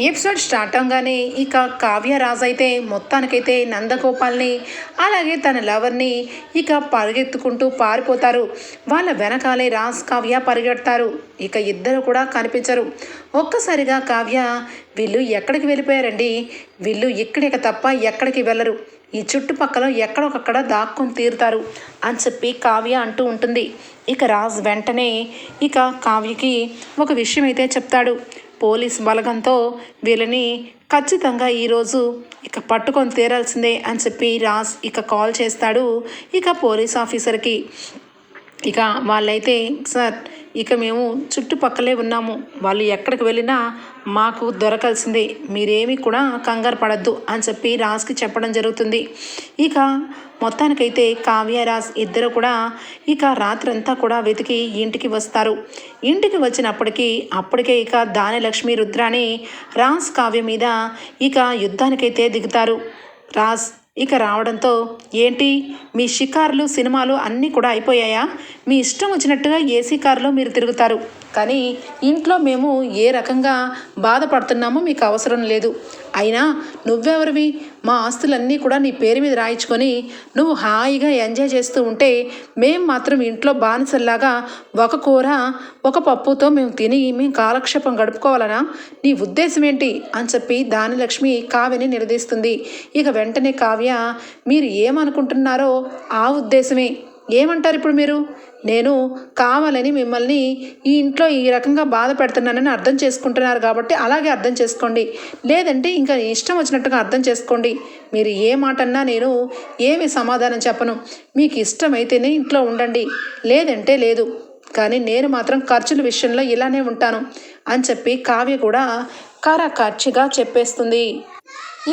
ఈ episode start అవగానే ఇక కావ్య రాజు అయితే మొత్తానికైతే నందగోపాల్ని అలాగే తన లవర్ని ఇక పరిగెత్తుకుంటూ పారిపోతారు. వాళ్ళ వెనకాలే రాజ్ కావ్య పరిగెడతారు. ఇక ఇద్దరు కూడా కనిపించరు. ఒక్కసారిగా కావ్య వీళ్ళు ఎక్కడికి వెళ్ళిపోయారండి? వీళ్ళు ఇక్కడికి తప్ప ఎక్కడికి వెళ్ళరు. ఈ చుట్టుపక్కల ఎక్కడొకక్కడ దాక్కుని తీరుతారు అని చెప్పి కావ్య అంటూ ఉంటుంది. ఇక రాజ్ వెంటనే ఇక కావ్యకి ఒక విషయం అయితే చెప్తాడు. పోలీస్ బలగంతో వీళ్ళని ఖచ్చితంగా ఈరోజు ఇక పట్టుకొని తీరాల్సిందే అని చెప్పి రాజ్ ఇక కాల్ చేస్తాడు ఇక పోలీస్ ఆఫీసర్కి. ఇక వాళ్ళైతే సార్ ఇక మేము చుట్టుపక్కలే ఉన్నాము. వాళ్ళు ఎక్కడికి వెళ్ళినా మాకు దొరకాల్సిందే. మీరేమీ కూడా కంగారు పడద్దు అని చెప్పి రాజ్కి చెప్పడం జరుగుతుంది. ఇక మొత్తానికైతే కావ్యరాజ్ ఇద్దరు కూడా ఇక రాత్రంతా కూడా వెతికి ఇంటికి వస్తారు. ఇంటికి వచ్చినప్పటికీ అప్పటికే ఇక దానిలక్ష్మి రుద్రాని రాజ్ కావ్య మీద ఇక యుద్ధానికైతే దిగుతారు. రాజ్ ఇక రావడంతో ఏంటి? మీ షికార్లు సినిమాలు అన్నీ కూడా అయిపోయాయా? మీ ఇష్టం వచ్చినట్టుగా ఏసీ కారులో మీరు తిరుగుతారు. కానీ ఇంట్లో మేము ఏ రకంగా బాధపడుతున్నామో మీకు అవసరం లేదు. అయినా నువ్వెవరివి? మా ఆస్తులన్నీ కూడా నీ పేరు మీద రాయించుకొని నువ్వు హాయిగా ఎంజాయ్ చేస్తూ ఉంటే మేం మాత్రం ఇంట్లో బానిసల్లాగా ఒక కూర ఒక పప్పుతో మేము తిని మేము కాలక్షేపం గడుపుకోవాలనా? నీ ఉద్దేశం ఏంటి? అని చెప్పి దానిలక్ష్మి కావ్యని నిలదీస్తుంది. ఇక వెంటనే కావ్య మీరు ఏమనుకుంటున్నారో ఆ ఉద్దేశమే. ఏమంటారు ఇప్పుడు మీరు? నేను కావాలని మిమ్మల్ని ఈ ఇంట్లో ఈ రకంగా బాధ పెడుతున్నానని అర్థం చేసుకుంటున్నారు కాబట్టి అలాగే అర్థం చేసుకోండి. లేదంటే ఇంకా ఇష్టం వచ్చినట్టుగా అర్థం చేసుకోండి. మీరు ఏ మాట అన్నా నేను ఏమి సమాధానం చెప్పను. మీకు ఇష్టమైతేనే ఇంట్లో ఉండండి. లేదంటే లేదు. కానీ నేను మాత్రం ఖర్చుల విషయంలో ఇలానే ఉంటాను అని చెప్పి కావ్య కూడా కరకర్చిగా చెప్పేస్తుంది.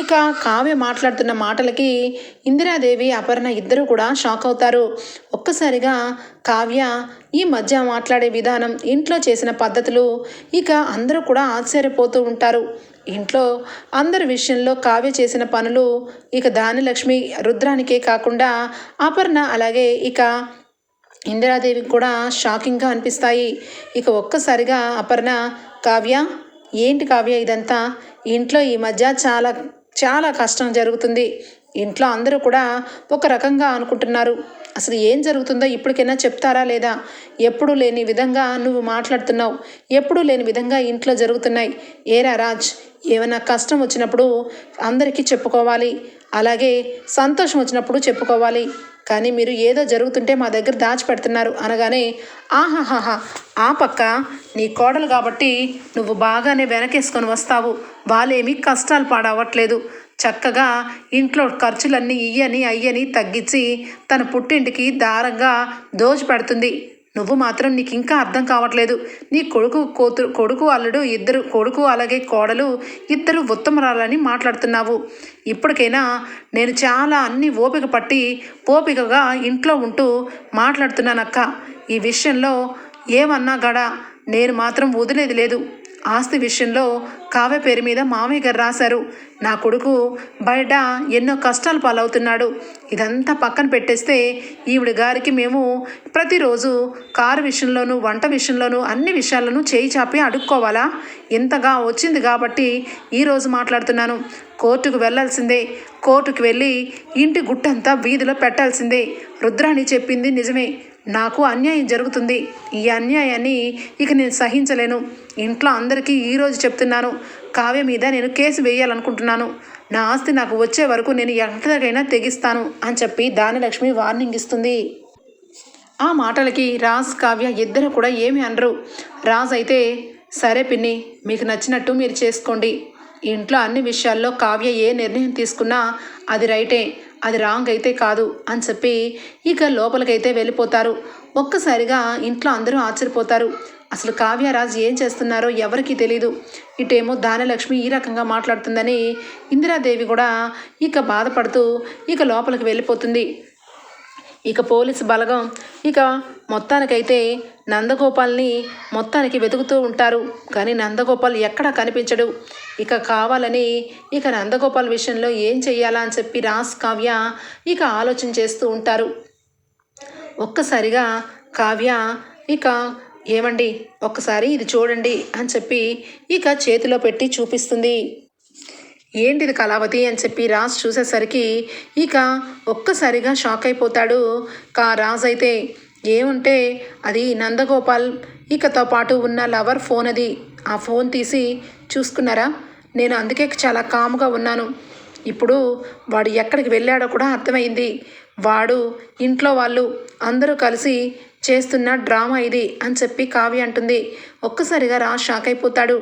ఇక కావ్య మాట్లాడుతున్న మాటలకి ఇందిరాదేవి అపర్ణ ఇద్దరు కూడా షాక్ అవుతారు. ఒక్కసారిగా కావ్య ఈ మధ్య మాట్లాడే విధానం ఇంట్లో చేసిన పద్ధతులు ఇక అందరూ కూడా ఆశ్చర్యపోతూ ఉంటారు. ఇంట్లో అందరి విషయంలో కావ్య చేసిన పనులు ఇక దానిలక్ష్మి రుద్రానికే కాకుండా అపర్ణ అలాగే ఇక ఇందిరాదేవికి కూడా షాకింగ్గా అనిపిస్తాయి. ఇక ఒక్కసారిగా అపర్ణ కావ్య ఏంటి కావ్య ఇదంతా? ఇంట్లో ఈ మధ్య చాలా చాలా కష్టం జరుగుతుంది. ఇంట్లో అందరూ కూడా ఒక రకంగా అనుకుంటున్నారు. అసలు ఏం జరుగుతుందో ఇప్పటికైనా చెప్తారా లేదా? ఎప్పుడు లేని విధంగా నువ్వు మాట్లాడుతున్నావు. ఎప్పుడు లేని విధంగా ఇంట్లో జరుగుతున్నాయి. ఏరా రాజ్ ఏమైనా కష్టం వచ్చినప్పుడు అందరికీ చెప్పుకోవాలి. అలాగే సంతోషం వచ్చినప్పుడు చెప్పుకోవాలి. కానీ మీరు ఏదో జరుగుతుంటే మా దగ్గర దాచిపెడుతున్నారు అనగానే ఆహాహాహా ఆ పక్క నీ కోడలు కాబట్టి నువ్వు బాగానే వెనకేసుకొని వస్తావు. వాళ్ళేమీ కష్టాలు పాడవట్లేదు. చక్కగా ఇంట్లో ఖర్చులన్నీ ఇయ్యని అయ్యని తగ్గించి తన పుట్టింటికి దారంగా దోచిపెడుతుంది. నువ్వు మాత్రం నీకు ఇంకా అర్థం కావట్లేదు. నీ కొడుకు కూతురు కొడుకు అల్లుడు ఇద్దరు కొడుకు అలాగే కోడలు ఇద్దరు ఉత్తమరాలని మాట్లాడుతున్నావు. ఇప్పటికైనా నేను చాలా అన్ని ఓపిక పట్టి ఓపికగా ఇంట్లో ఉంటూ మాట్లాడుతున్నానక్క. ఈ విషయంలో ఏమన్నా గడ నేను మాత్రం వదిలేది లేదు. ఆస్తి విషయంలో కావ్య పేరు మీద మామయ్య గారు రాశారు. నా కొడుకు బయట ఎన్నో కష్టాలు పాలవుతున్నాడు. ఇదంతా పక్కన పెట్టేస్తే ఈవిడ గారికి మేము ప్రతిరోజు కారు విషయంలోనూ వంట విషయంలోనూ అన్ని విషయాలను చేయి చాపి అడుక్కోవాలా? ఇంతగా వచ్చింది కాబట్టి ఈరోజు మాట్లాడుతున్నాను. కోర్టుకు వెళ్ళాల్సిందే కోర్టుకు వెళ్ళి ఇంటి గుట్టంతా వీధిలో పెట్టాల్సిందే. రుద్రాణి చెప్పింది నిజమే. నాకు అన్యాయం జరుగుతుంది. ఈ అన్యాయాన్ని ఇక నేను సహించలేను. ఇంట్లో అందరికీ ఈరోజు చెప్తున్నాను. కావ్య మీద నేను కేసు వేయాలనుకుంటున్నాను. నా ఆస్తి నాకు వచ్చే వరకు నేను ఎంతకైనా తెగిస్తాను అని చెప్పి దానిలక్ష్మి వార్నింగ్ ఇస్తుంది. ఆ మాటలకి రాజ్ కావ్య ఇద్దరు కూడా ఏమి అనరు. రాజ్ అయితే సరే పిన్ని మీకు నచ్చినట్టు మీరు చేసుకోండి. ఇంట్లో అన్ని విషయాల్లో కావ్య ఏ నిర్ణయం తీసుకున్నా అది రైటే. అది రాంగ్ అయితే కాదు అని చెప్పి ఇక లోపలికైతే వెళ్ళిపోతారు. ఒక్కసారిగా ఇంట్లో అందరూ ఆశ్చర్యపోతారు. అసలు కావ్యరాజ్ ఏం చేస్తున్నారో ఎవరికీ తెలీదు. ఇటేమో దానలక్ష్మి ఈ రకంగా మాట్లాడుతుందని ఇందిరాదేవి కూడా ఇక బాధపడుతూ ఇక లోపలికి వెళ్ళిపోతుంది. ఇక పోలీసు బలగం ఇక మొత్తానికైతే నందగోపాల్ని మొత్తానికి వెతుకుతూ ఉంటారు. కానీ నందగోపాల్ ఎక్కడా కనిపించడు. ఇక కావాలని ఇక నందగోపాల్ విషయంలో ఏం చెయ్యాలా అని చెప్పి రాస్ కావ్య ఇక ఆలోచన చేస్తూ ఉంటారు. ఒక్కసారిగా కావ్య ఇక ఏమండి ఒక్కసారి ఇది చూడండి అని చెప్పి ఇక చేతిలో పెట్టి చూపిస్తుంది. ఏంటిది కళావతి అని చెప్పి రాజ్ చూసేసరికి ఇక ఒక్కసారిగా షాక్ అయిపోతాడు. కా రాజ్ అయితే ఏముంటే అది నందగోపాల్ ఇకతో పాటు ఉన్న లవర్ ఫోన్ అది. ఆ ఫోన్ తీసి చూసుకున్నారా? నేను అందుకే చాలా కామ్గా ఉన్నాను. ఇప్పుడు వాడు ఎక్కడికి వెళ్ళాడో కూడా అర్థమైంది. వాడు ఇంట్లో వాళ్ళు అందరూ కలిసి చేస్తున్న డ్రామా ఇది అని చెప్పి కావ్య అంటుంది. ఒక్కసారిగా రా షాక్ అయిపోతాడు.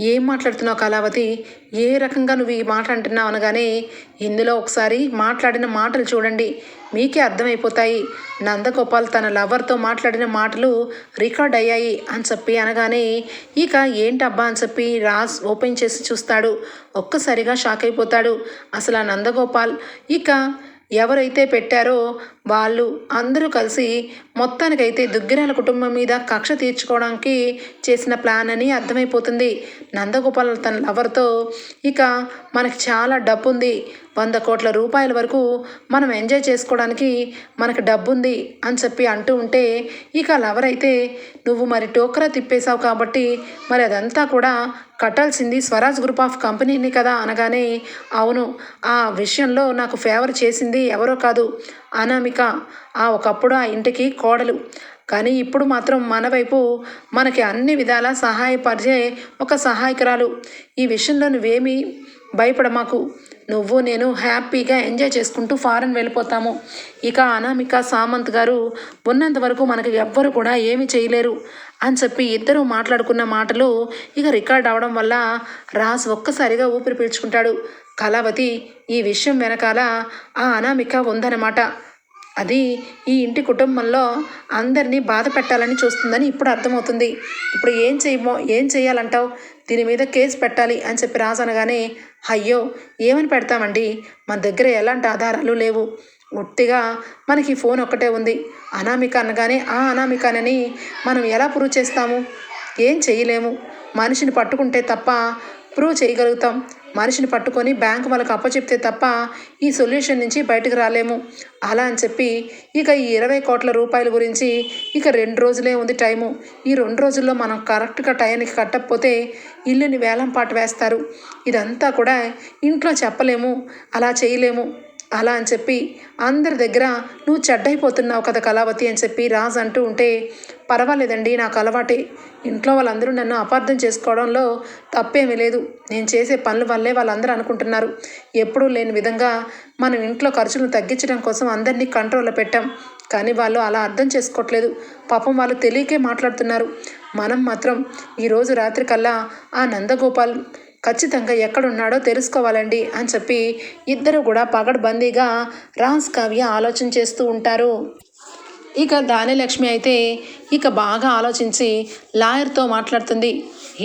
ఏం మాట్లాడుతున్నావు కళావతి? ఏ రకంగా నువ్వు ఈ మాట అంటున్నావు అనగానే ఇందులో ఒకసారి మాట్లాడిన మాటలు చూడండి. మీకే అర్థమైపోతాయి. నందగోపాల్ తన లవర్తో మాట్లాడిన మాటలు రికార్డ్ అయ్యాయి అని చెప్పి అనగానే ఇక ఏంటబ్బా అని చెప్పి రాజ్ ఓపెన్ చేసి చూస్తాడు. ఒక్కసారిగా షాక్ అయిపోతాడు. అసలు ఆ నందగోపాల్ ఇక ఎవరైతే పెట్టారో వాళ్ళు అందరూ కలిసి మొత్తానికైతే దుగ్గిరాల కుటుంబం మీద కక్ష తీర్చుకోవడానికి చేసిన ప్లాన్ అని అర్థమైపోతుంది. నందగోపాల్ తన లవర్తో ఇక మనకి చాలా డబ్బు ఉంది వంద కోట్ల రూపాయల వరకు మనం ఎంజాయ్ చేసుకోవడానికి మనకు డబ్బు ఉంది అని చెప్పి అంటూ ఉంటే ఇక లవర్ అయితే నువ్వు మరి టోకరా తిప్పేశావు కాబట్టి మరి అదంతా కూడా కట్టాల్సింది స్వరాజ్ గ్రూప్ ఆఫ్ కంపెనీని కదా అనగానే అవును ఆ విషయంలో నాకు ఫేవర్ చేసింది ఎవరో కాదు అనామిక. ఆ ఒకప్పుడు ఆ ఇంటికి కోడలు. కానీ ఇప్పుడు మాత్రం మన వైపు మనకి అన్ని విధాలా సహాయపరిచే ఒక సహాయకురాలు. ఈ విషయంలో నువ్వేమీ భయపడమాకు. నువ్వు నేను హ్యాపీగా ఎంజాయ్ చేసుకుంటూ ఫారెన్ వెళ్ళిపోతాము. ఇక అనామిక సామంత్ గారు ఉన్నంత వరకు మనకి ఎవ్వరు కూడా ఏమీ చేయలేరు అని చెప్పి ఇద్దరు మాట్లాడుకున్న మాటలు ఇక రికార్డ్ అవడం వల్ల రాజ్ ఒక్కసారిగా ఊపిరి పీల్చుకుంటాడు. కళావతి ఈ విషయం వెనకాల ఆ అనామిక ఉందన్నమాట. అది ఈ ఇంటి కుటుంబంలో అందరినీ బాధ పెట్టాలని చూస్తుందని ఇప్పుడు అర్థమవుతుంది. ఇప్పుడు ఏం చేయమో ఏం చేయాలంటావు? దీని మీద కేసు పెట్టాలి అని చెప్పి రాజు అనగానే అయ్యో ఏమని పెడతామండి? మన దగ్గర ఎలాంటి ఆధారాలు లేవు. ఉట్టిగా మనకి ఫోన్ ఒక్కటే ఉంది. అనామిక అనగానే ఆ అనామికనని మనం ఎలా ప్రూవ్ చేస్తాము? ఏం చేయలేము. మనిషిని పట్టుకుంటే తప్ప ప్రూవ్ చేయగలుగుతాం. మనిషిని పట్టుకొని బ్యాంక్ వాళ్ళకి అప్పచెప్తే తప్ప ఈ సొల్యూషన్ నుంచి బయటకు రాలేము. అలా అని చెప్పి ఇక ఈ ఇరవై కోట్ల రూపాయల గురించి ఇక రెండు రోజులే ఉంది టైము. ఈ రెండు రోజుల్లో మనం కరెక్ట్గా టైంకి కట్టకపోతే ఇల్లుని వేలం పాట వేస్తారు. ఇదంతా కూడా ఇంట్లో చెప్పలేము అలా చేయలేము. అలా అని చెప్పి అందరి దగ్గర నువ్వు చెడ్డైపోతున్నావు కదా కళావతి అని చెప్పి రాజ్ అంటూ ఉంటే పర్వాలేదండి నాకు అలవాటే. ఇంట్లో వాళ్ళందరూ నన్ను అపార్థం చేసుకోవడంలో తప్పేమీ లేదు. నేను చేసే పనుల వల్లే వాళ్ళందరూ అనుకుంటున్నారు. ఎప్పుడూ లేని విధంగా మనం ఇంట్లో ఖర్చులను తగ్గించడం కోసం అందరినీ కంట్రోల్లో పెట్టాం. కానీ వాళ్ళు అలా అర్థం చేసుకోవట్లేదు. పాపం వాళ్ళు తెలియకే మాట్లాడుతున్నారు. మనం మాత్రం ఈరోజు రాత్రి కల్లా ఆ నందగోపాల్ ఖచ్చితంగా ఎక్కడున్నాడో తెలుసుకోవాలండి అని చెప్పి ఇద్దరు కూడా పగడ్బందీగా రాజ్ కావ్య ఆలోచన చేస్తూ ఉంటారు. ఇక దానిలక్ష్మి అయితే ఇక బాగా ఆలోచించి లాయర్తో మాట్లాడుతుంది.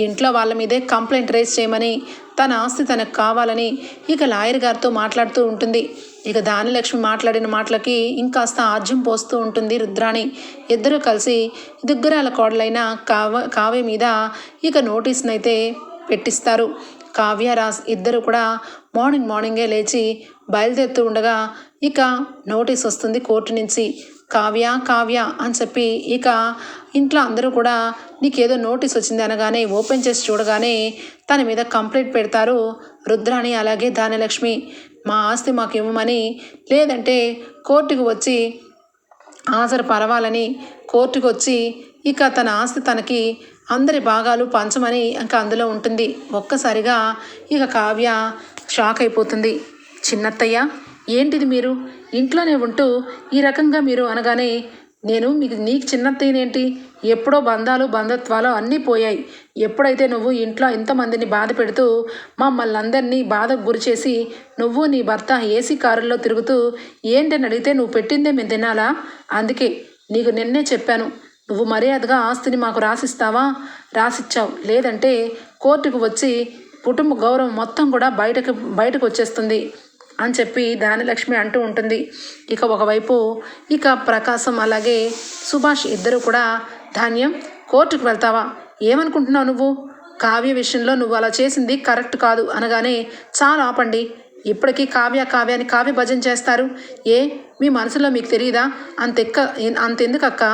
ఇంట్లో వాళ్ళ మీదే కంప్లైంట్ రేస్ చేయమని తన ఆస్తి తనకు కావాలని ఇక లాయర్ గారితో మాట్లాడుతూ ఉంటుంది. ఇక దానిలక్ష్మి మాట్లాడిన మాటలకి ఇంకాస్త ఆజ్యం పోస్తూ ఉంటుంది రుద్రాణి. ఇద్దరూ కలిసి దుగ్గరాల కోడలైన కావ కావ్య మీద ఇక నోటీస్ని అయితే పెట్టిస్తారు. కావ్య రాజ్ ఇద్దరు కూడా మార్నింగ్ మార్నింగే లేచి బయలుదేరుతూ ఉండగా ఇక నోటీస్ వస్తుంది కోర్టు నుంచి. కావ్య కావ్య అని చెప్పి ఇక ఇంట్లో అందరూ కూడా నీకేదో నోటీస్ వచ్చింది అనగానే ఓపెన్ చేసి చూడగానే తన మీద కంప్లైంట్ పెడతారు రుద్రాణి అలాగే దానలక్ష్మి మా ఆస్తి మాకు ఇవ్వమని లేదంటే కోర్టుకు వచ్చి హాజరు పరవాలని కోర్టుకు వచ్చి ఇక తన ఆస్తి తనకి అందరి భాగాలు పంచమని ఇంకా అందులో ఉంటుంది. ఒక్కసారిగా ఇక కావ్య షాక్ అయిపోతుంది. చిన్నత్తయ్య ఏంటిది మీరు? ఇంట్లోనే ఉంటూ ఈ రకంగా మీరు అనగానే నేను మీకు నీకు చిన్నత్తయ్యనేంటి ఎప్పుడో బంధాలు బంధత్వాలు అన్నీ పోయాయి. ఎప్పుడైతే నువ్వు ఇంట్లో ఇంతమందిని బాధ పెడుతూ మమ్మల్ని అందరినీ బాధకు గురి చేసి నువ్వు నీ భర్త ఏసీ కారుల్లో తిరుగుతూ ఏంటని అడిగితే నువ్వు పెట్టిందే మేము తినాలా? అందుకే నీకు నిన్నే చెప్పాను. నువ్వు మర్యాదగా ఆస్తిని మాకు రాసిస్తావా? రాసిచ్చావు. లేదంటే కోర్టుకు వచ్చి కుటుంబ గౌరవం మొత్తం కూడా బయటకు బయటకు వచ్చేస్తుంది. అని చెప్పి ధాన్యలక్ష్మి అంటూ ఉంటుంది. ఇక ఒకవైపు ఇక ప్రకాశం అలాగే సుభాష్ ఇద్దరు కూడా ధాన్యం కోర్టుకు వెళ్తావా? ఏమనుకుంటున్నావు నువ్వు? కావ్య విషయంలో నువ్వు అలా చేసింది కరెక్ట్ కాదు అనగానే చాలా ఆపండి. ఇప్పటికీ కావ్య కావ్యాన్ని కావ్య భజన చేస్తారు. ఏ మీ మనసులో మీకు తెలియదా అంతెక్క అంతెందుకు అక్క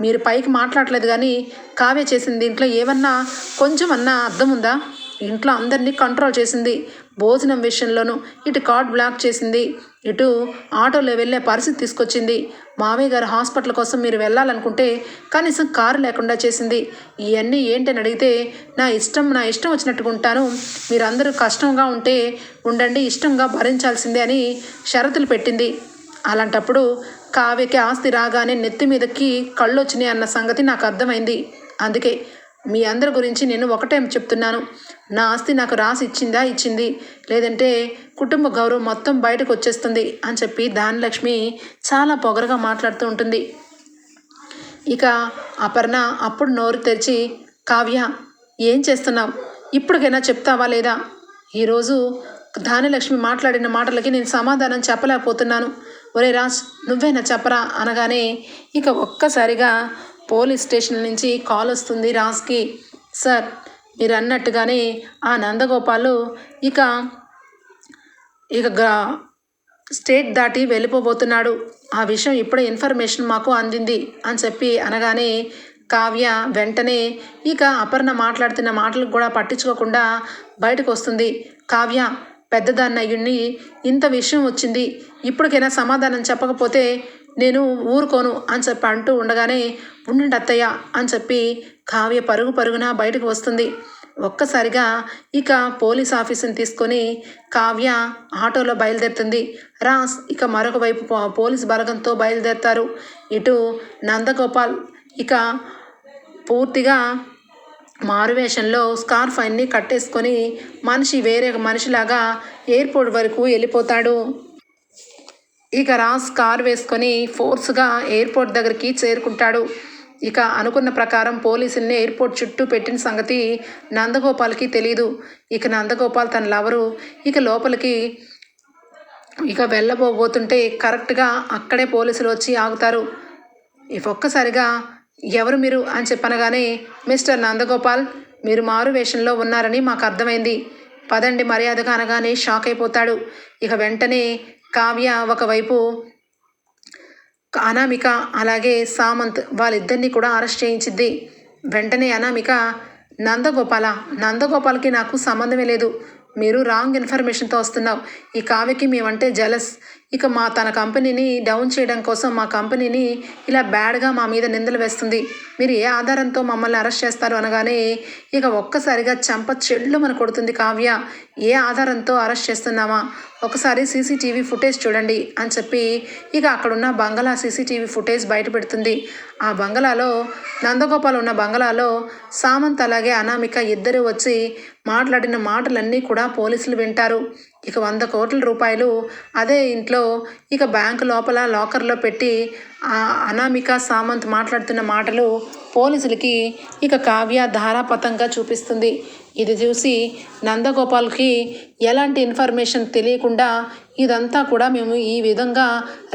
మీరు పైకి మాట్లాడలేదు కానీ కావ్య చేసిన దీంట్లో ఏమన్నా కొంచెం అన్నా అర్థం ఉందా? ఇంట్లో అందరినీ కంట్రోల్ చేసింది భోజనం విషయంలోనూ ఇటు కార్డ్ బ్లాక్ చేసింది. ఇటు ఆటోలో వెళ్ళే పరిస్థితి తీసుకొచ్చింది. మావయ్య గారు హాస్పిటల్ కోసం మీరు వెళ్ళాలనుకుంటే కనీసం కారు లేకుండా చేసింది. ఇవన్నీ ఏంటని అడిగితే నా ఇష్టం నా ఇష్టం వచ్చినట్టుగా ఉంటాను. మీరందరూ కష్టంగా ఉంటే ఉండండి ఇష్టంగా భరించాల్సిందే అని షరతులు పెట్టింది. అలాంటప్పుడు కావ్యకి ఆస్తి రాగానే నెత్తి మీదకి కళ్ళు వచ్చినాయి అన్న సంగతి నాకు అర్థమైంది. అందుకే మీ అందరి గురించి నేను ఒకటే చెప్తున్నాను. నా ఆస్తి నాకు రాసి ఇచ్చిందా? ఇచ్చింది. లేదంటే కుటుంబ గౌరవం మొత్తం బయటకు వచ్చేస్తుంది అని చెప్పి దానిలక్ష్మి చాలా పొగరగా మాట్లాడుతూ ఉంటుంది. ఇక అపర్ణ అప్పుడు నోరు తెరిచి కావ్య ఏం చేస్తున్నావు? ఇప్పటికైనా చెప్తావా లేదా? ఈరోజు ధాన్యలక్ష్మి మాట్లాడిన మాటలకి నేను సమాధానం చెప్పలేకపోతున్నాను. ఒరే రాజ్ నువ్వేనా చెప్పరా? అనగానే ఇక ఒక్కసారిగా పోలీస్ స్టేషన్ నుంచి కాల్ వస్తుంది రాజ్కి. సార్ మీరు అన్నట్టుగానే ఆ నందగోపాలు ఇక ఇక స్టేట్ దాటి వెళ్ళిపోబోతున్నాడు. ఆ విషయం ఇప్పుడే ఇన్ఫర్మేషన్ మాకు అందింది అని చెప్పి అనగానే కావ్య వెంటనే ఇక అపర్ణ మాట్లాడుతున్న మాటలు కూడా పట్టించుకోకుండా బయటకు వస్తుంది. కావ్య పెద్దదాన్న ఇంత విషయం వచ్చింది. ఇప్పటికైనా సమాధానం చెప్పకపోతే నేను ఊరుకోను అని చెప్పి అంటూ ఉండగానే ఉండండి అత్తయ్య అని చెప్పి కావ్య పరుగు పరుగున బయటకు వస్తుంది. ఒక్కసారిగా ఇక పోలీస్ ఆఫీసుని తీసుకొని కావ్య ఆటోలో బయలుదేరుతుంది. రాస్ ఇక మరొక వైపు పోలీస్ బలగంతో బయలుదేరుతారు. ఇటు నందగోపాల్ ఇక పూర్తిగా మారువేషంలో స్కార్ఫ్ అన్ని కట్టేసుకొని మనిషి వేరే మనిషిలాగా ఎయిర్పోర్ట్ వరకు వెళ్ళిపోతాడు. ఇక రాస్ కార్ వేసుకొని ఫోర్స్గా ఎయిర్పోర్ట్ దగ్గరికి చేరుకుంటాడు. ఇక అనుకున్న ప్రకారం పోలీసుల్ని ఎయిర్పోర్ట్ చుట్టూ పెట్టిన సంగతి నందగోపాల్కి తెలియదు ఇక నందగోపాల్ తన లవరు. ఇక లోపలికి ఇక వెళ్ళబోబోతుంటే కరెక్ట్గా అక్కడే పోలీసులు వచ్చి ఆగుతారు. ఇక ఒక్కసారిగా ఎవరు మీరు? అని చెప్పనగానే మిస్టర్ నందగోపాల్ మీరు మారు వేషంలో ఉన్నారని మాకు అర్థమైంది. పదండి మర్యాదగా అనగానే షాక్ అయిపోతాడు. ఇక వెంటనే కావ్య ఒకవైపు అనామిక అలాగే సామంత్ వాళ్ళిద్దరినీ కూడా అరెస్ట్ చేయించిద్ది. వెంటనే అనామిక నందగోపాల నందగోపాల్కి నాకు సంబంధమే లేదు. మీరు రాంగ్ ఇన్ఫర్మేషన్తో వస్తున్నావు. ఈ కావ్యకి మేమంటే జలస్. ఇక మా తన కంపెనీని డౌన్ చేయడం కోసం మా కంపెనీని ఇలా బ్యాడ్గా మా మీద నిందలు వేస్తుంది. మీరు ఏ ఆధారంతో మమ్మల్ని అరెస్ట్ చేస్తారు అనగానే ఇక ఒక్కసారిగా చంప చెళ్ళు మన కొడుతుంది కావ్య. ఏ ఆధారంతో అరెస్ట్ చేస్తున్నామా ఒకసారి సీసీటీవీ ఫుటేజ్ చూడండి అని చెప్పి ఇక అక్కడున్న బంగళా సీసీటీవీ ఫుటేజ్ బయట పెడుతుంది ఆ బంగళాలో నందగోపాల్ ఉన్న బంగళాలో సామంత్ అలాగే అనామిక ఇద్దరు వచ్చి మాట్లాడిన మాటలన్నీ కూడా పోలీసులు వింటారు. ఇక వంద కోట్ల రూపాయలు అదే ఇంట్లో ఇక బ్యాంకు లోపల లాకర్లో పెట్టి అనామిక సామంత్ మాట్లాడుతున్న మాటలు పోలీసులకి ఇక కావ్య ధారాపతంగా చూపిస్తుంది. ఇది చూసి నందగోపాల్కి ఎలాంటి ఇన్ఫర్మేషన్ తెలియకుండా ఇదంతా కూడా మేము ఈ విధంగా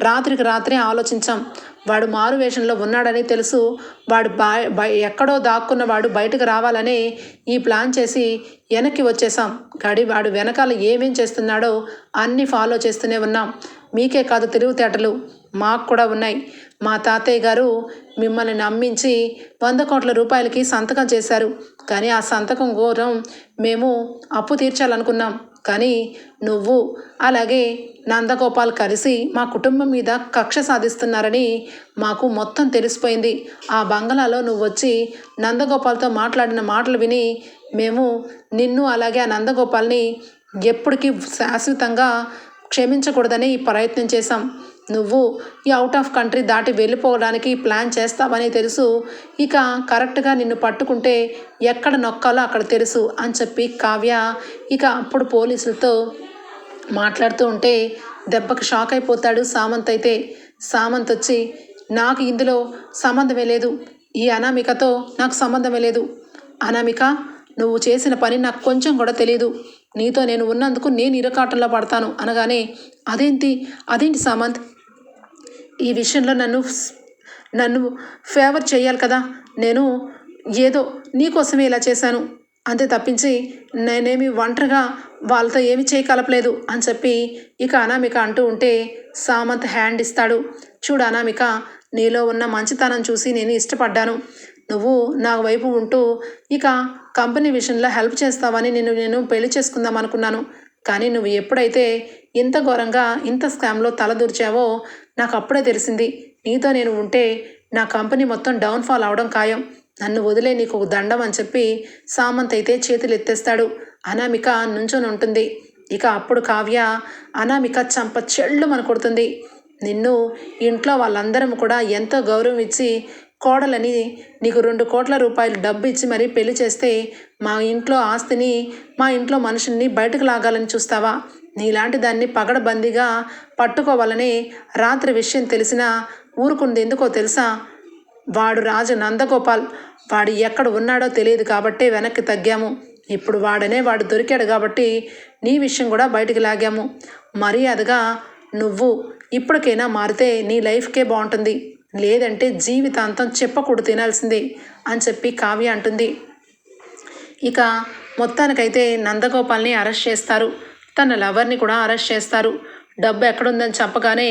రాత్రికి రాత్రే ఆలోచించాం. వాడు మారు వేషంలో ఉన్నాడని తెలుసు. వాడు బా ఎక్కడో దాక్కున్న వాడు బయటకు రావాలని ఈ ప్లాన్ చేసి వెనక్కి వచ్చేసాం గడి వాడు వెనకాల ఏమేం చేస్తున్నాడో అన్నీ ఫాలో చేస్తూనే ఉన్నాం. మీకే కాదు తెలివితేటలు మాకు కూడా ఉన్నాయి. మా తాతయ్య గారు మిమ్మల్ని నమ్మించి వంద కోట్ల రూపాయలకి సంతకం చేశారు. కానీ ఆ సంతకం ఘోరం మేము అప్పు తీర్చాలనుకున్నాం. కానీ నువ్వు అలాగే నందగోపాల్ కలిసి మా కుటుంబం మీద కక్ష సాధిస్తున్నారని మాకు మొత్తం తెలిసిపోయింది. ఆ బంగళాలో నువ్వు వచ్చి నందగోపాల్తో మాట్లాడిన మాటలు విని మేము నిన్ను అలాగే ఆ నందగోపాల్ని ఎప్పటికీ శాశ్వతంగా క్షమించకూడదని ప్రయత్నం చేశాం. నువ్వు ఈ అవుట్ ఆఫ్ కంట్రీ దాటి వెళ్ళిపోవడానికి ప్లాన్ చేస్తావని తెలుసు. ఇక కరెక్ట్గా నిన్ను పట్టుకుంటే ఎక్కడ నొక్కాలో అక్కడ తెలుసు అని చెప్పి కావ్య ఇక అప్పుడు పోలీసులతో మాట్లాడుతూ ఉంటే దెబ్బకి షాక్ అయిపోతాడు సామంత్ అయితే. సామంత్ వచ్చి నాకు ఇందులో సంబంధమే లేదు. ఈ అనామికతో నాకు సంబంధమే లేదు. అనామిక నువ్వు చేసిన పని నాకు కొంచెం కూడా తెలియదు నీతో నేను ఉన్నందుకు నేను ఇరకాటంలో పడతాను. అనగానే అదేంటి? అదేంటి సామంత్? ఈ విషయంలో నన్ను నన్ను ఫేవర్ చేయాలి కదా. నేను ఏదో నీకోసమే ఇలా చేశాను. అంతే తప్పించి నేనేమి ఒంటరిగా వాళ్ళతో ఏమి చేయకలపలేదు అని చెప్పి ఇక అనామిక అంటూ ఉంటే సామంత్ హ్యాండ్ ఇస్తాడు. చూడు అనామిక నీలో ఉన్న మంచితనం చూసి నేను ఇష్టపడ్డాను. నువ్వు నా వైపు ఉంటూ ఇక కంపెనీ విషయంలో హెల్ప్ చేస్తావని నేను నేను పెళ్ళి చేసుకుందాం అనుకున్నాను. కానీ నువ్వు ఎప్పుడైతే ఇంత ఘోరంగా ఇంత స్కామ్లో తలదూర్చావో నాకు అప్పుడే తెలిసింది. నీతో నేను ఉంటే నా కంపెనీ మొత్తం డౌన్ఫాల్ అవడం ఖాయం. నన్ను వదిలే నీకు ఒక దండం అని చెప్పి సామంత్ అయితే చేతులు ఎత్తేస్తాడు అనామిక నుంచొని ఉంటుంది ఇక అప్పుడు కావ్య అనామిక చంప చెళ్ళు మన కొడుతుంది. నిన్ను ఇంట్లో వాళ్ళందరం కూడా ఎంతో గౌరవం ఇచ్చి కోడలని నీకు రెండు కోట్ల రూపాయలు డబ్బు ఇచ్చి మరీ పెళ్ళి చేస్తే మా ఇంట్లో ఆస్తిని మా ఇంట్లో మనుషుల్ని బయటకు లాగాలని చూస్తావా? నీలాంటి దాన్ని పగడబందీగా పట్టుకోవాలని రాత్రి విషయం తెలిసినా ఊరుకుంది ఎందుకో తెలుసా? వాడు రాజు నందగోపాల్. వాడు ఎక్కడ ఉన్నాడో తెలియదు కాబట్టే వెనక్కి తగ్గాము. ఇప్పుడు వాడనే వాడు దొరికాడు కాబట్టి నీ విషయం కూడా బయటికి లాగాము. మర్యాదగా నువ్వు ఇప్పటికైనా మారితే నీ లైఫ్కే బాగుంటుంది. లేదంటే జీవితాంతం చెప్పకూడదు తినాల్సిందే అని చెప్పి కావ్య అంటుంది. ఇక మొత్తానికైతే నందగోపాల్ని అరెస్ట్ చేస్తారు. తన లవర్ని కూడా అరెస్ట్ చేస్తారు. డబ్బు ఎక్కడుందని చెప్పగానే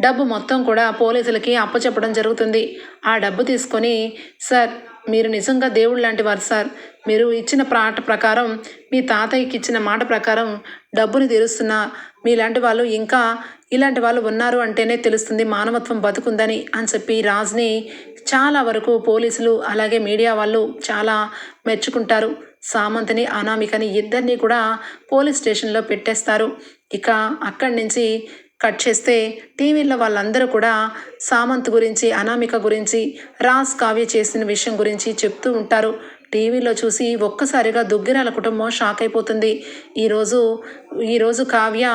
డబ్బు మొత్తం కూడా పోలీసులకి అప్పచెప్పడం జరుగుతుంది. ఆ డబ్బు తీసుకొని సార్ మీరు నిజంగా దేవుడు లాంటి వారు సార్. మీరు ఇచ్చిన పాట ప్రకారం మీ తాతయ్యకి ఇచ్చిన మాట ప్రకారం డబ్బుని తీరుస్తున్నా. మీలాంటి వాళ్ళు ఇంకా ఇలాంటి వాళ్ళు ఉన్నారు అంటేనే తెలుస్తుంది మానవత్వం బతుకుందని అని చెప్పి రాజ్ని చాలా వరకు పోలీసులు అలాగే మీడియా వాళ్ళు చాలా మెచ్చుకుంటారు. సామంత్ని అనామికని ఇద్దరినీ కూడా పోలీస్ స్టేషన్లో పెట్టేస్తారు. ఇక అక్కడి నుంచి కట్ చేస్తే టీవీలో వాళ్ళందరూ కూడా సామంత్ గురించి అనామిక గురించి రాజ్ కావ్య చేసిన విషయం గురించి చెప్తూ ఉంటారు. టీవీలో చూసి ఒక్కసారిగా దుగ్గిరాల కుటుంబం షాక్ అయిపోతుంది. ఈరోజు ఈరోజు కావ్య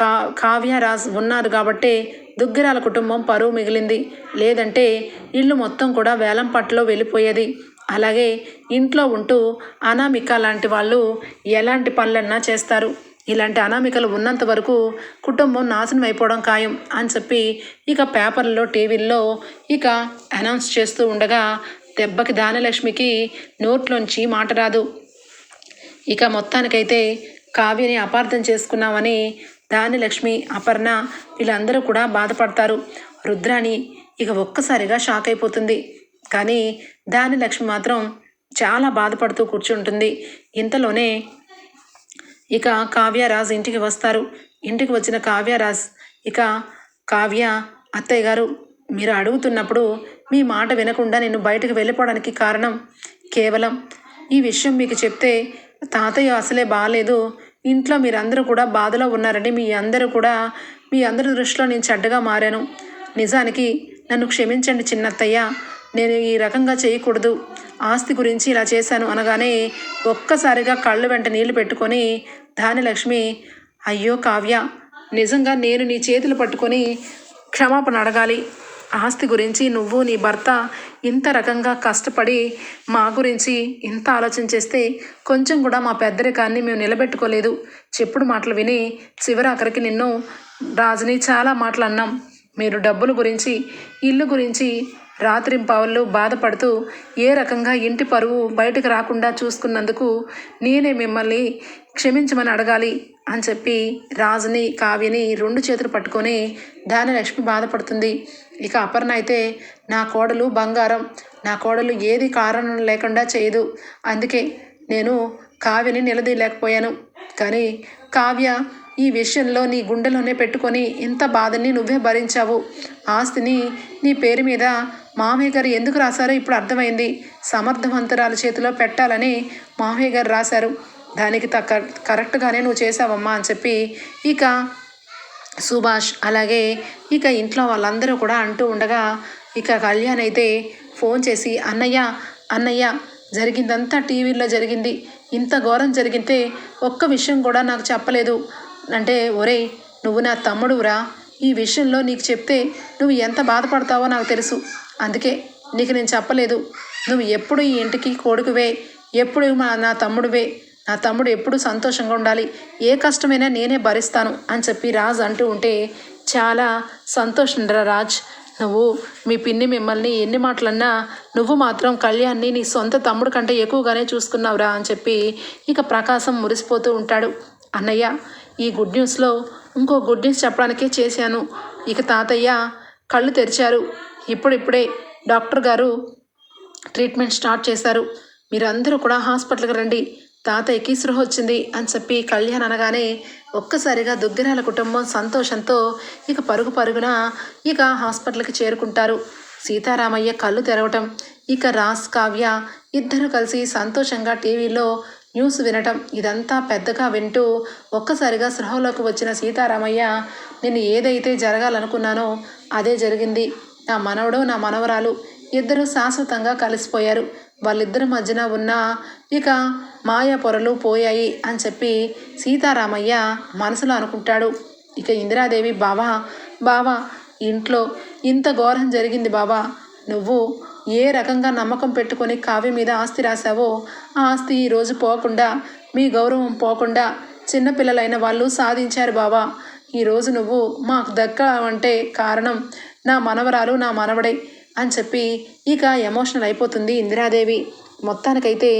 కా కావ్య రాజ్ ఉన్నారు కాబట్టే దుగ్గిరాల కుటుంబం పరువు మిగిలింది. లేదంటే ఇల్లు మొత్తం కూడా వేలంపట్లో వెళ్ళిపోయేది. అలాగే ఇంట్లో ఉంటూ అనామిక లాంటి వాళ్ళు ఎలాంటి పనులన్నా చేస్తారు. ఇలాంటి అనామికలు ఉన్నంత వరకు కుటుంబం నాశనం అయిపోవడం ఖాయం అని చెప్పి ఇక పేపర్లో టీవీల్లో ఇక అనౌన్స్ చేస్తూ ఉండగా దెబ్బకి దానలక్ష్మికి నోట్లోంచి మాట రాదు. ఇక మొత్తానికైతే కావ్యని అపార్థం చేసుకున్నామని దానిలక్ష్మి అపర్ణ వీళ్ళందరూ కూడా బాధపడతారు. రుద్రాణి ఇక ఒక్కసారిగా షాక్ అయిపోతుంది. కానీ దాని లక్ష్మి మాత్రం చాలా బాధపడుతూ కూర్చుంటుంది. ఇంతలోనే ఇక కావ్యరాజ్ ఇంటికి వస్తారు. ఇంటికి వచ్చిన కావ్యరాజ్ ఇక కావ్య అత్తయ్య గారు మీరు అడుగుతున్నప్పుడు మీ మాట వినకుండా నేను బయటకు వెళ్ళిపోవడానికి కారణం కేవలం ఈ విషయం మీకు చెప్తే తాతయ్య అసలే బాగాలేదు ఇంట్లో మీరందరూ కూడా బాధలో ఉన్నారని మీ అందరూ కూడా మీ అందరి దృష్టిలో నేను చెడ్డగా మారాను. నిజానికి నన్ను క్షమించండి చిన్నత్తయ్య. నేను ఈ రకంగా చేయకూడదు. ఆస్తి గురించి ఇలా చేశాను అనగానే ఒక్కసారిగా కళ్ళు వెంట నీళ్ళు పెట్టుకొని ధానిలక్ష్మి అయ్యో కావ్య నిజంగా నేను నీ చేతులు పట్టుకొని క్షమాపణ అడగాలి. ఆస్తి గురించి నువ్వు నీ భర్త ఇంత రకంగా కష్టపడి మా గురించి ఇంత ఆలోచన చేస్తే కొంచెం కూడా మా పెద్దరికాన్ని మేము నిలబెట్టుకోలేదు. చెప్పుడు మాటలు విని చివరాఖరికి నిన్ను రాజుని చాలా మాటలు అన్నాం. మీరు డబ్బుల గురించి ఇల్లు గురించి రాత్రింపవళ్ళు బాధపడుతూ ఏ రకంగా ఇంటి పరువు బయటకు రాకుండా చూసుకున్నందుకు నేనే మిమ్మల్ని క్షమించమని అడగాలి అని చెప్పి రాజుని కావ్యని రెండు చేతులు పట్టుకొని దానిలక్ష్మి బాధపడుతుంది. ఇక అపర్ణ అయితే నా కోడలు బంగారం నా కోడలు ఏది కారణం లేకుండా చేయదు. అందుకే నేను కావ్యని నిలదీయలేకపోయాను. కానీ కావ్య ఈ విషయంలో నీ గుండెలోనే పెట్టుకొని ఇంత బాధని నువ్వే భరించావు. ఆస్తిని నీ పేరు మీద మామయ్య గారు ఎందుకు రాశారో ఇప్పుడు అర్థమైంది. సమర్థవంతురాల చేతిలో పెట్టాలని మామయ్య గారు రాశారు. దానికి తక్క కరెక్ట్గానే నువ్వు చేసావమ్మా అని చెప్పి ఇక సుభాష్ అలాగే ఇక ఇంట్లో వాళ్ళందరూ కూడా అంటూ ఉండగా ఇక కళ్యాణ్ అయితే ఫోన్ చేసి అన్నయ్య అన్నయ్య జరిగిందంతా టీవీలో జరిగింది. ఇంత ఘోరం జరిగితే ఒక్క విషయం కూడా నాకు చెప్పలేదు. అంటే ఒరేయ్ నువ్వు నా తమ్ముడురా ఈ విషయంలో నీకు చెప్తే నువ్వు ఎంత బాధపడతావో నాకు తెలుసు. అందుకే నీకు నేను చెప్పలేదు. నువ్వు ఎప్పుడు ఈ ఇంటికి కొడుకువే ఎప్పుడు మా నా తమ్ముడువే. నా తమ్ముడు ఎప్పుడు సంతోషంగా ఉండాలి. ఏ కష్టమైనా నేనే భరిస్తాను అని చెప్పి రాజ్ అంటూ ఉంటే చాలా సంతోషంరా రాజ్. నువ్వు మీ పిన్ని మిమ్మల్ని ఎన్ని మాటలన్నా నువ్వు మాత్రం కళ్యాణ్ని నీ సొంత తమ్ముడు కంటే ఎక్కువగానే చూసుకున్నావురా అని చెప్పి ఇక ప్రకాశం మురిసిపోతూ ఉంటాడు. అన్నయ్య ఈ గుడ్ న్యూస్లో ఇంకో గుడ్ న్యూస్ చెప్పడానికే చేశాను. ఇక తాతయ్య కళ్ళు తెరిచారు. ఇప్పుడిప్పుడే డాక్టర్ గారు ట్రీట్మెంట్ స్టార్ట్ చేశారు. మీరందరూ కూడా హాస్పిటల్కి రండి. తాతయ్యకి సృహ వచ్చింది అని చెప్పి కళ్యాణ్ అనగానే ఒక్కసారిగా దుగ్గిరాల కుటుంబం సంతోషంతో ఇక పరుగు పరుగున ఇక హాస్పిటల్కి చేరుకుంటారు. సీతారామయ్య కళ్ళు తెరవటం ఇక రాస్ కావ్య ఇద్దరు కలిసి సంతోషంగా టీవీలో న్యూస్ వినటం ఇదంతా పెద్దగా వింటూ ఒక్కసారిగా సృహలోకి వచ్చిన సీతారామయ్య నేను ఏదైతే జరగాలనుకున్నానో అదే జరిగింది. నా మనవడు నా మనవరాలు ఇద్దరు శాశ్వతంగా కలిసిపోయారు. వాళ్ళిద్దరి మధ్యన ఉన్న ఇక మాయా పొరలు పోయాయి అని చెప్పి సీతారామయ్య మనసులో అనుకుంటాడు. ఇక ఇందిరాదేవి బావా బావా ఇంట్లో ఇంత ఘోరం జరిగింది బావా. నువ్వు ఏ రకంగా నమ్మకం పెట్టుకొని కావ్య మీద ఆస్తి రాశావో ఆ ఆస్తి ఈరోజు పోకుండా మీ గౌరవం పోకుండా చిన్నపిల్లలైన వాళ్ళు సాధించారు బావా. ఈరోజు నువ్వు మాకు దక్కావంటే కారణం నా మనవరాలు నా మనవడే అని చెప్పి ఇక ఎమోషనల్ అయిపోతుంది ఇందిరాదేవి. మొత్తానికైతే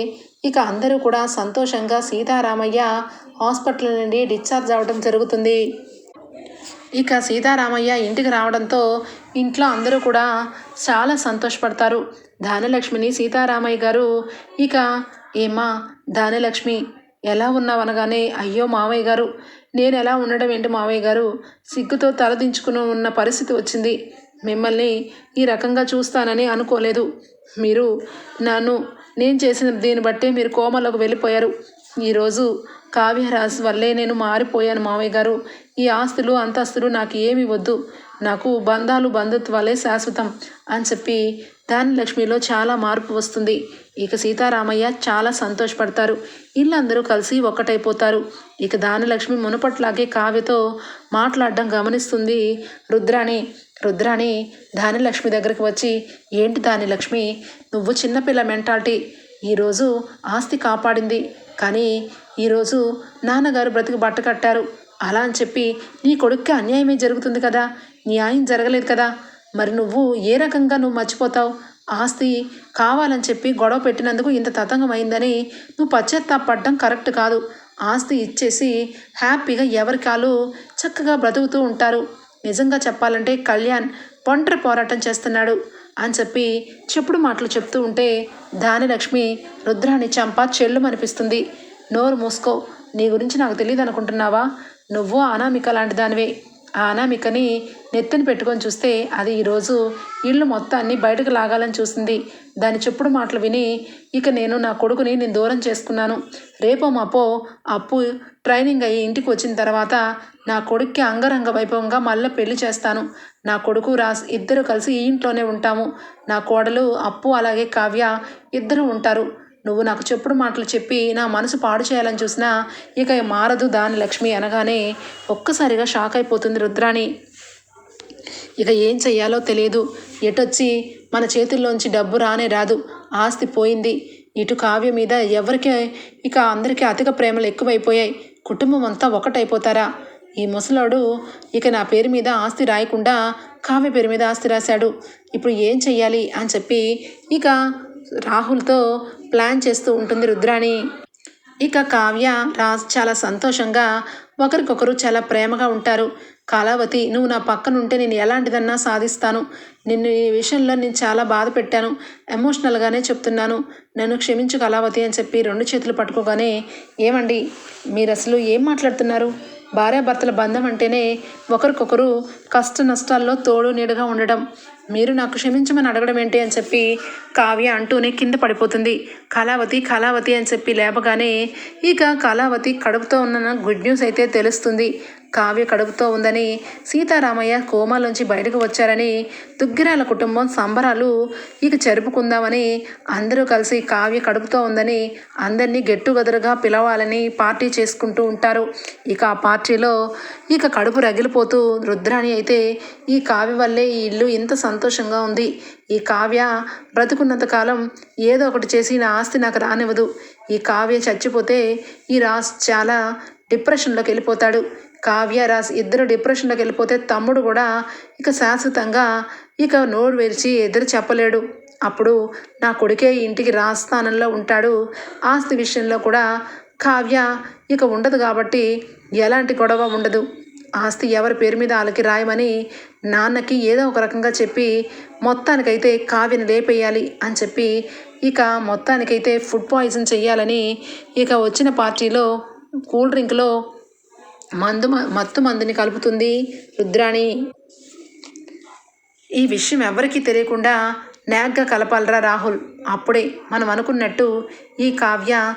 ఇక అందరూ కూడా సంతోషంగా సీతారామయ్య హాస్పిటల్ నుండి డిశ్చార్జ్ అవ్వడం జరుగుతుంది. ఇక సీతారామయ్య ఇంటికి రావడంతో ఇంట్లో అందరూ కూడా చాలా సంతోషపడతారు. ధాన్యలక్ష్మిని సీతారామయ్య గారు ఇక ఏమా ధాన్యలక్ష్మి ఎలా ఉన్నావనగానే అయ్యో మావయ్య గారు నేను ఎలా ఉండడం ఏంటి మావయ్య గారు? సిగ్గుతో తలదించుకుని ఉన్న పరిస్థితి వచ్చింది. మిమ్మల్ని ఈ రకంగా చూస్తానని అనుకోలేదు. మీరు నన్ను నేను చేసిన దీన్ని బట్టే మీరు కోమలోకి వెళ్ళిపోయారు. ఈరోజు కావ్యరాశి వల్లే నేను మారిపోయాను మావయ్య గారు. ఈ ఆస్తులు అంతస్తులు నాకు ఏమి వద్దు. నాకు బంధాలు బంధుత్వాలే శాశ్వతం అని చెప్పి ధనలక్ష్మిలో చాలా మార్పు వస్తుంది. ఇక సీతారామయ్య చాలా సంతోషపడతారు. ఇల్లందరూ కలిసి ఒక్కటైపోతారు. ఇక దానలక్ష్మి మునుపట్లాగే కావ్యతో మాట్లాడడం గమనిస్తుంది రుద్రాణి. రుద్రాణి దానిలక్ష్మి దగ్గరికి వచ్చి ఏంటి దానిలక్ష్మి నువ్వు చిన్నపిల్ల మెంటాలిటీ. ఈరోజు ఆస్తి కాపాడింది. కానీ ఈరోజు నాన్నగారు బ్రతికి బట్ట కట్టారు. అలా అని చెప్పి నీ కొడుక్కి అన్యాయమే జరుగుతుంది కదా? న్యాయం జరగలేదు కదా? మరి నువ్వు ఏ రకంగా నువ్వు మర్చిపోతావు? ఆస్తి కావాలని చెప్పి గొడవ పెట్టినందుకు ఇంత తతంగం అయిందని నువ్వు పశ్చాత్తాపడడం కరెక్ట్ కాదు. ఆస్తి ఇచ్చేసి హ్యాపీగా ఎవరికాలు చక్కగా బ్రతుకుతూ ఉంటారు. నిజంగా చెప్పాలంటే కళ్యాణ్ ఒంటరి పోరాటం చేస్తున్నాడు అని చెప్పి చెప్పుడు మాటలు చెప్తూ ఉంటే దానిలక్ష్మి రుద్రాని చంప చెల్లు అనిపిస్తుంది నోరు మూసుకో నీ గురించి నాకు తెలియదు అనుకుంటున్నావా నువ్వు అనామిక లాంటి దానివే. ఆ అనామికని నెత్తిని పెట్టుకొని చూస్తే అది ఈరోజు ఇల్లు మొత్తాన్ని బయటకు లాగాలని చూసింది. దాని చెప్పుడు మాటలు విని ఇక నేను నా కొడుకుని నేను దూరం చేసుకున్నాను. రేపో మాపో అప్పు ట్రైనింగ్ అయ్యి ఇంటికి వచ్చిన తర్వాత నా కొడుక్కి అంగరంగ వైభవంగా మళ్ళీ పెళ్ళి చేస్తాను. నా కొడుకు రాస్ ఇద్దరు కలిసి ఈ ఇంట్లోనే ఉంటాము. నా కోడలు అప్పు అలాగే కావ్య ఇద్దరు ఉంటారు. నువ్వు నాకు చెప్పుడు మాటలు చెప్పి నా మనసు పాడు చేయాలని చూసినా ఇక మారదు దాని లక్ష్మి అనగానే ఒక్కసారిగా షాక్ అయిపోతుంది రుద్రాణి. ఇక ఏం చెయ్యాలో తెలియదు. ఎటొచ్చి మన చేతుల్లోంచి డబ్బు రానే రాదు. ఆస్తి పోయింది. ఇటు కావ్య మీద ఎవరికి ఇక అందరికీ అధిక ప్రేమలు ఎక్కువైపోయాయి. కుటుంబం అంతా ఒకటైపోతారా? ఈ ముసలోడు ఇక నా పేరు మీద ఆస్తి రాయకుండా కావ్య పేరు మీద ఆస్తి రాశాడు. ఇప్పుడు ఏం చెయ్యాలి అని చెప్పి ఇక రాహుల్తో ప్లాన్ చేస్తూ ఉంటుంది రుద్రాణి. ఇక కావ్య రాజ్ చాలా సంతోషంగా ఒకరికొకరు చాలా ప్రేమగా ఉంటారు. కళావతి నువ్వు నా పక్కన ఉంటే నేను ఎలాంటిదన్నా సాధిస్తాను. నిన్ను ఈ విషయంలో నేను చాలా బాధ పెట్టాను. ఎమోషనల్గానే చెప్తున్నాను. నన్ను క్షమించు కళావతి అని చెప్పి రెండు చేతులు పట్టుకోగానే ఏమండి? మీరు అసలు ఏం మాట్లాడుతున్నారు? భార్యాభర్తల బంధం అంటేనే ఒకరికొకరు కష్ట నష్టాల్లో తోడు నీడగా ఉండడం. మీరు నాకు క్షమించమని అడగడం ఏంటి అని చెప్పి కావ్య అంటూనే కింద పడిపోతుంది. కళావతి కళావతి అని చెప్పి లేపగానే ఇక కళావతి కడుపుతో ఉన్న గుడ్ న్యూస్ అయితే తెలుస్తుంది. కావ్య కడుపుతో ఉందని సీతారామయ్య కోమాలోంచి బయటకు వచ్చారని దుగ్గిరాల కుటుంబం సంబరాలు ఇక జరుపుకుందామని అందరూ కలిసి కావ్య కడుపుతో ఉందని అందరినీ గెట్టుగదురుగా పిలవాలని పార్టీ చేసుకుంటూ ఉంటారు. ఇక ఆ పార్టీలో ఇక కడుపు రగిలిపోతూ రుద్రాణి అయితే ఈ కావ్య వల్లే ఈ ఇల్లు ఇంత సంతోషంగా ఉంది. ఈ కావ్య బ్రతుకున్నంత కాలం ఏదో ఒకటి చేసి నా ఆస్తి నాకు రానివ్వదు. ఈ కావ్య చచ్చిపోతే ఈ రాస్ చాలా డిప్రెషన్లోకి వెళ్ళిపోతాడు. కావ్య రాసి ఇద్దరు డిప్రెషన్లోకి వెళ్ళిపోతే తమ్ముడు కూడా ఇక శాశ్వతంగా ఇక నోరు విరిచి ఎదురు చెప్పలేడు. అప్పుడు నా కొడుకే ఇంటికి రాస్థానంలో ఉంటాడు. ఆస్తి విషయంలో కూడా కావ్య ఇక ఉండదు కాబట్టి ఎలాంటి గొడవ ఉండదు. ఆస్తి ఎవరి పేరు మీద వాళ్ళకి రాయమని నాన్నకి ఏదో ఒక రకంగా చెప్పి మొత్తానికైతే కావ్యని లేపేయాలి అని చెప్పి ఇక మొత్తానికైతే ఫుడ్ పాయిజన్ చేయాలని ఇక వచ్చిన పార్టీలో కూల్ డ్రింక్లో మందు మత్తు మందుని కలుపుతుంది. రుద్రాణి ఈ విషయం ఎవరికీ తెలియకుండా నాగ్గా కలపాలరా రాహుల్. అప్పుడే మనం అనుకున్నట్టు ఈ కావ్య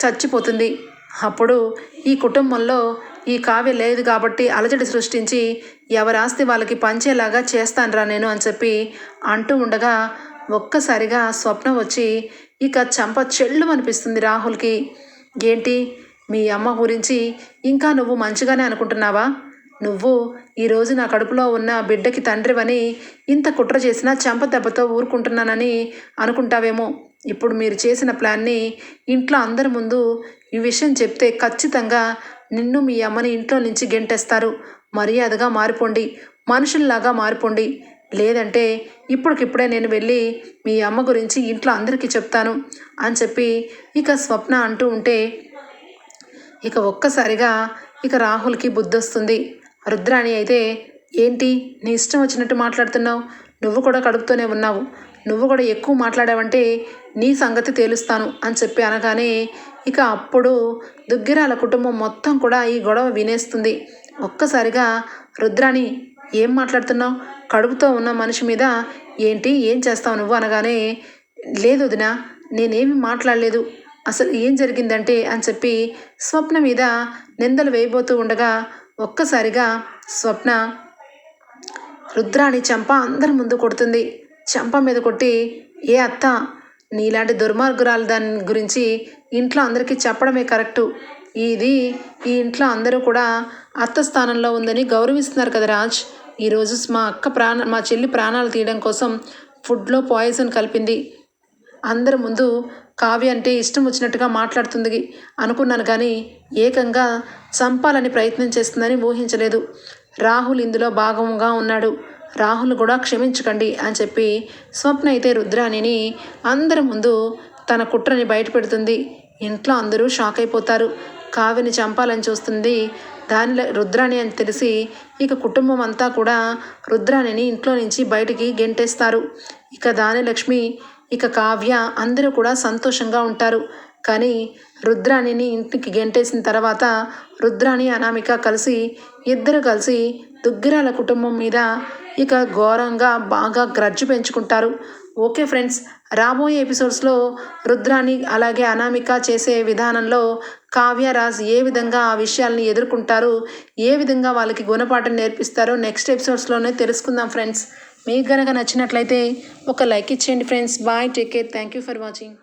చచ్చిపోతుంది. అప్పుడు ఈ కుటుంబంలో ఈ కావ్య లేదు కాబట్టి అలజడి సృష్టించి ఎవరాస్తి వాళ్ళకి పంచేలాగా చేస్తానురా నేను అని చెప్పి అంటూ ఉండగా ఒక్కసారిగా స్వప్నం వచ్చి ఇక చంప చెళ్ళు అనిపిస్తుంది రాహుల్కి. ఏంటి? మీ అమ్మ గురించి ఇంకా నువ్వు మంచిగానే అనుకుంటున్నావా? నువ్వు ఈరోజు నా కడుపులో ఉన్న బిడ్డకి తండ్రివని ఇంత కుట్ర చేసినా చెంప దెబ్బతో ఊరుకుంటున్నానని అనుకుంటావేమో. ఇప్పుడు మీరు చేసిన ప్లాన్ని ఇంట్లో అందరి ముందు ఈ విషయం చెప్తే ఖచ్చితంగా నిన్ను మీ అమ్మని ఇంట్లో నుంచి గెంటేస్తారు. మర్యాదగా మారిపోండి. మనుషుల్లాగా మారిపోండి. లేదంటే ఇప్పటికిప్పుడే నేను వెళ్ళి మీ అమ్మ గురించి ఇంట్లో అందరికీ చెప్తాను అని చెప్పి ఇక స్వప్న అంటూ ఉంటే ఇక ఒక్కసారిగా ఇక రాహుల్కి బుద్ధొస్తుంది. రుద్రాణి అయితే ఏంటి? నీ ఇష్టం వచ్చినట్టు మాట్లాడుతున్నావు? నువ్వు కూడా కడుపుతోనే ఉన్నావు. నువ్వు కూడా ఎక్కువ మాట్లాడావంటే నీ సంగతి తేలుస్తాను అని చెప్పి అనగానే ఇక అప్పుడు దుగ్గిరాల కుటుంబం మొత్తం కూడా ఈ గొడవ వినేస్తుంది. ఒక్కసారిగా రుద్రాణి ఏం మాట్లాడుతున్నావు? కడుపుతో ఉన్న మనిషి మీద ఏంటి? ఏం చేస్తావు నువ్వు? అనగానే లేదు వదిన నేనేమి మాట్లాడలేదు. అసలు ఏం జరిగిందంటే అని చెప్పి స్వప్న మీద నిందలు వేయబోతూ ఉండగా ఒక్కసారిగా స్వప్న రుద్రాణి చంప అందరి ముందు కొడుతుంది. చంప మీద కొట్టి ఏ అత్త నీలాంటి దుర్మార్గురాలు దాని గురించి ఇంట్లో అందరికీ చెప్పడమే కరెక్టు. ఇది ఈ ఇంట్లో అందరూ కూడా అత్త స్థానంలో ఉందని గౌరవిస్తున్నారు కదా రాజ్. ఈరోజు మా అక్క ప్రాణ మా చెల్లి ప్రాణాలు తీయడం కోసం ఫుడ్లో పాయిజన్ కలిపింది. అందరి ముందు కావ్య అంటే ఇష్టం వచ్చినట్టుగా మాట్లాడుతుంది అనుకున్నాను కానీ ఏకంగా చంపాలని ప్రయత్నం చేస్తుందని ఊహించలేదు. రాహుల్ ఇందులో భాగంగా ఉన్నాడు. రాహుల్ కూడా క్షమించకండి అని చెప్పి స్వప్న అయితే రుద్రాణిని అందరి ముందు తన కుట్రని బయటపెడుతుంది. ఇంట్లో అందరూ షాక్ అయిపోతారు. కావ్యని చంపాలని చూస్తుంది దానిలో రుద్రాణి అని తెలిసి ఇక కుటుంబం అంతా కూడా రుద్రాణిని ఇంట్లో నుంచి బయటికి గెంటేస్తారు. ఇక దాని లక్ష్మి ఇక కావ్య అందరూ కూడా సంతోషంగా ఉంటారు. కానీ రుద్రాణిని ఇంటికి గెంటేసిన తర్వాత రుద్రాణి అనామిక కలిసి ఇద్దరు కలిసి దుగ్గిరాల కుటుంబం మీద ఇక ఘోరంగా బాగా గ్రజ్జు పెంచుకుంటారు. ఓకే ఫ్రెండ్స్ రాబోయే ఎపిసోడ్స్లో రుద్రాని అలాగే అనామిక చేసే విధానంలో కావ్యరాజ్ ఏ విధంగా ఆ విషయాల్ని ఎదుర్కొంటారు ఏ విధంగా వాళ్ళకి గుణపాఠం నేర్పిస్తారో నెక్స్ట్ ఎపిసోడ్స్లోనే తెలుసుకుందాం ఫ్రెండ్స్. మీకు కనుక నచ్చినట్లయితే ఒక లైక్ ఇచ్చేయండి friends. Bye take care thank you for watching